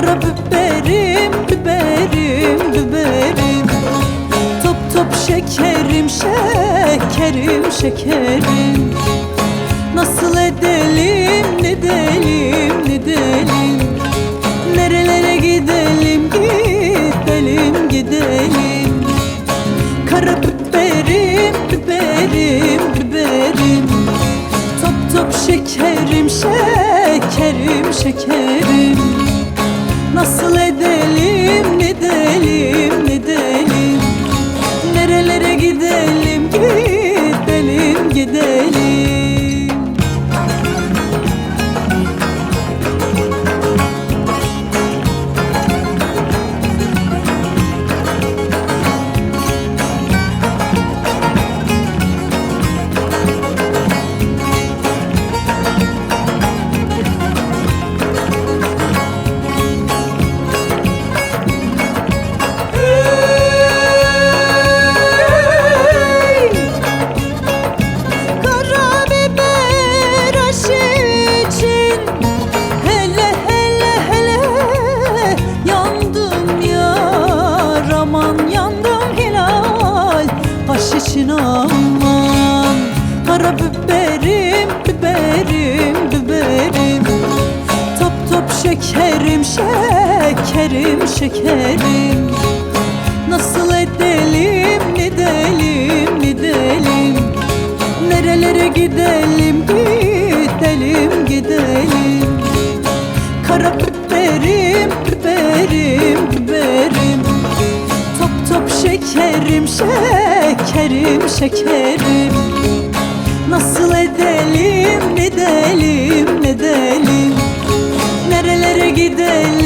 Karabiberim biberim biberim Top top şekerim şekerim şekerim. Nasıl edelim ne delim ne delim Nerelere gidelim gidelim gidelim? Karabiberim biberim biberim Top top şekerim şekerim şekerim Nasıl edelim ne delim için aman. Karabiberim biberim biberim Top top şekerim şekerim şekerim. Nasıl edelim ne delim ne delim Nerelere gidelim gidelim gidelim? Karabiberim biberim biberim. Top top şekerim şekerim şekerim şekerim. Nasıl edelim edelim edelim? Nerelere gidelim?